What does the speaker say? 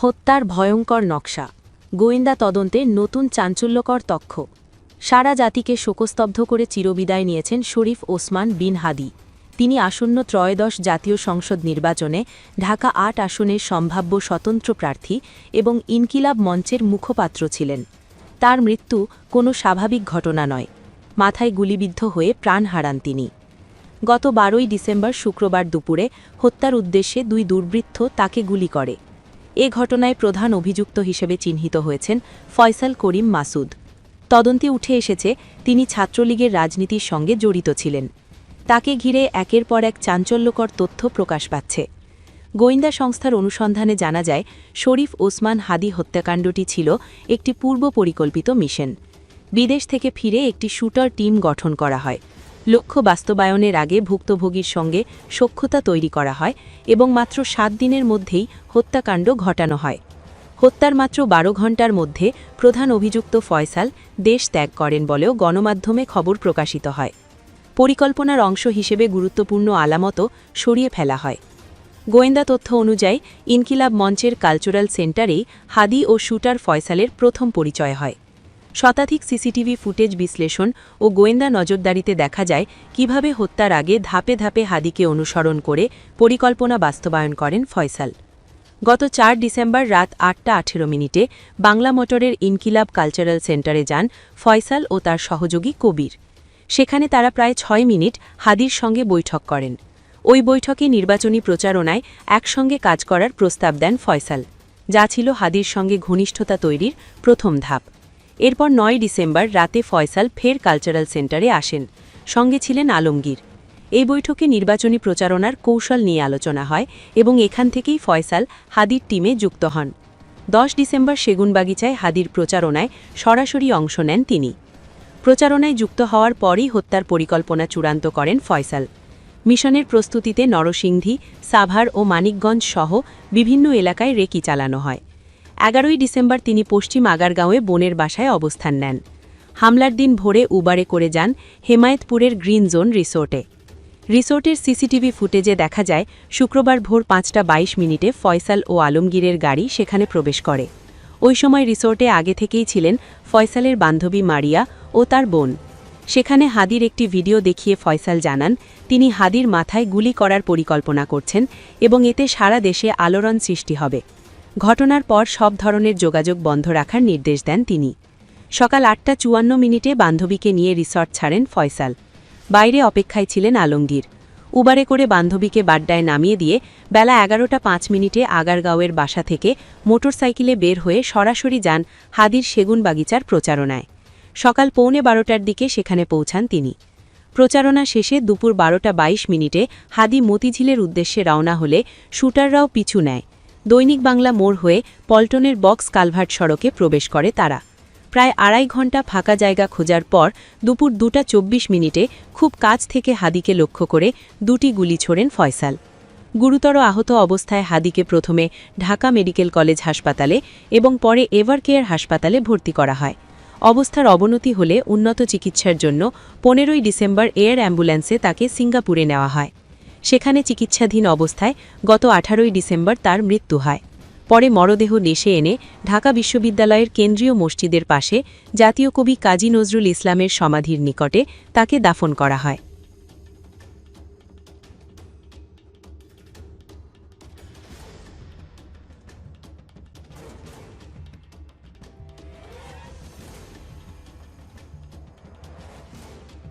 হত্যার ভয়ঙ্কর নকশা। গোয়েন্দা তদন্তে নতুন চাঞ্চল্যকর তথ্য। সারা জাতিকে শোকস্তব্ধ করে চিরবিদায় নিয়েছেন শরীফ ওসমান বিন হাদি। তিনি আসন্ন ত্রয়োদশ জাতীয় সংসদ নির্বাচনে ঢাকা আট আসনের সম্ভাব্য স্বতন্ত্র প্রার্থী এবং ইনকিলাব মঞ্চের মুখপাত্র ছিলেন। তার মৃত্যু কোনো স্বাভাবিক ঘটনা নয়। মাথায় গুলিবিদ্ধ হয়ে প্রাণ হারান তিনি। গত বারোই ডিসেম্বর শুক্রবার দুপুরে হত্যার উদ্দেশ্যে দুই দুর্বৃত্ত তাকে গুলি করে। এ ঘটনায় প্রধান অভিযুক্ত হিসেবে চিহ্নিত হয়েছেন ফয়সাল করিম মাসুদ। তদন্তে উঠে এসেছে, তিনি ছাত্রলীগের রাজনীতির সঙ্গে জড়িত ছিলেন। তাকে ঘিরে একের পর এক চাঞ্চল্যকর তথ্য প্রকাশ পাচ্ছে। গোয়েন্দা সংস্থার অনুসন্ধানে জানা যায়, শরীফ ওসমান হাদি হত্যাকাণ্ডটি ছিল একটি পূর্ব পরিকল্পিত মিশন। বিদেশ থেকে ফিরে একটি শুটার টিম গঠন করা হয়। লক্ষ্য বাস্তবায়নের আগে ভুক্তভোগীর সঙ্গে সক্ষতা তৈরি করা হয় এবং মাত্র সাত দিনের মধ্যেই হত্যাকাণ্ড ঘটানো হয়। হত্যার মাত্র বারো ঘণ্টার মধ্যে প্রধান অভিযুক্ত ফয়সাল দেশ ত্যাগ করেন বলেও গণমাধ্যমে খবর প্রকাশিত হয়। পরিকল্পনার অংশ হিসেবে গুরুত্বপূর্ণ আলামতও সরিয়ে ফেলা হয়। গোয়েন্দা তথ্য অনুযায়ী ইনকিলাব মঞ্চের কালচারাল সেন্টারেই হাদি ও শুটার ফয়সালের প্রথম পরিচয় হয়। শতাধিক সিসিটিভি ফুটেজ বিশ্লেষণ ও গোয়েন্দা নজরদারিতে দেখা যায় কীভাবে হত্যার আগে ধাপে ধাপে হাদিকে অনুসরণ করে পরিকল্পনা বাস্তবায়ন করেন ফয়সাল। গত চার ডিসেম্বর রাত আটটা আঠেরো মিনিটে বাংলা মোটরের ইনকিলাব কালচারাল সেন্টারে যান ফয়সাল ও তার সহযোগী কবির। সেখানে তারা প্রায় ছয় মিনিট হাদির সঙ্গে বৈঠক করেন। ওই বৈঠকে নির্বাচনী প্রচারণায় একসঙ্গে কাজ করার প্রস্তাব দেন ফয়সাল, যা ছিল হাদির সঙ্গে ঘনিষ্ঠতা তৈরির প্রথম ধাপ। এরপর নয় ডিসেম্বর রাতে ফয়সাল ফের কালচারাল সেন্টারে আসেন। সঙ্গে ছিলেন আলমগীর। এই বৈঠকে নির্বাচনী প্রচারণার কৌশল নিয়ে আলোচনা হয় এবং এখান থেকেই ফয়সাল হাদির টিমে যুক্ত হন। দশ ডিসেম্বর সেগুনবাগিচায় হাদির প্রচারণায় সরাসরি অংশ নেন তিনি। প্রচারণায় যুক্ত হওয়ার পরই হত্যার পরিকল্পনা চূড়ান্ত করেন ফয়সাল। মিশনের প্রস্তুতিতে নরসিংধী সাভার ও মানিকগঞ্জ সহ বিভিন্ন এলাকায় রেকি চালানো হয়। এগারোই ডিসেম্বর তিনি পশ্চিম আগারগাঁওয়ে বোনের বাসায় অবস্থান নেন। হামলার দিন ভোরে উবারে করে যান হেমায়তপুরের গ্রিন জোন রিসোর্টে। রিসোর্টের সিসিটিভি ফুটেজে দেখা যায়, শুক্রবার ভোর পাঁচটা বাইশ মিনিটে ফয়সাল ও আলমগীরের গাড়ি সেখানে প্রবেশ করে। ওই সময় রিসোর্টে আগে থেকেই ছিলেন ফয়সালের বান্ধবী মারিয়া ও তার বোন। সেখানে হাদির একটি ভিডিও দেখিয়ে ফয়সাল জানান, তিনি হাদির মাথায় গুলি করার পরিকল্পনা করছেন এবং এতে সারা দেশে আলোড়ন সৃষ্টি হবে। ঘটনার পর সব ধরনের যোগাযোগ বন্ধ রাখার নির্দেশ দেন তিনি। সকাল আটটা চুয়ান্ন মিনিটে বান্ধবীকে নিয়ে রিসর্ট ছাড়েন ফয়সাল। বাইরে অপেক্ষায় ছিলেন আলমগীর। উবারে করে বান্ধবীকে বাড্ডায় নামিয়ে দিয়ে বেলা এগারোটা পাঁচ মিনিটে আগারগাঁওয়ের বাসা থেকে মোটরসাইকেলে বের হয়ে সরাসরি যান হাদির সেগুন বাগিচার প্রচারণায়। সকাল পৌনে বারোটার দিকে সেখানে পৌঁছান তিনি। প্রচারণা শেষে দুপুর বারোটা বাইশ মিনিটে হাদি মতিঝিলের উদ্দেশ্যে রওনা হলে শুটাররাও পিছু নেয়। দৈনিক বাংলা মোড় হয়ে পল্টনের বক্স কালভার্ট সড়কে প্রবেশ করে তারা। প্রায় আড়াই ঘণ্টা ফাঁকা জায়গা খোঁজার পর দুপুর দুটা চব্বিশ মিনিটে খুব কাছ থেকে হাদিকে লক্ষ্য করে দুটি গুলি ছোড়েন ফয়সাল। গুরুতর আহত অবস্থায় হাদিকে প্রথমে ঢাকা মেডিকেল কলেজ হাসপাতালে এবং পরে এভারকেয়ার হাসপাতালে ভর্তি করা হয়। অবস্থার অবনতি হলে উন্নত চিকিৎসার জন্য পনেরোই ডিসেম্বর এয়ার অ্যাম্বুলেন্সে তাকে সিঙ্গাপুরে নেওয়া হয়। সেখানে চিকিৎসাধীন অবস্থায় গত আঠারোই ডিসেম্বর তার মৃত্যু হয়। পরে মরদেহ দেশে এনে ঢাকা বিশ্ববিদ্যালয়ের কেন্দ্রীয় মসজিদের পাশে জাতীয় কবি কাজী নজরুল ইসলামের সমাধির নিকটে তাকে দাফন করা হয়।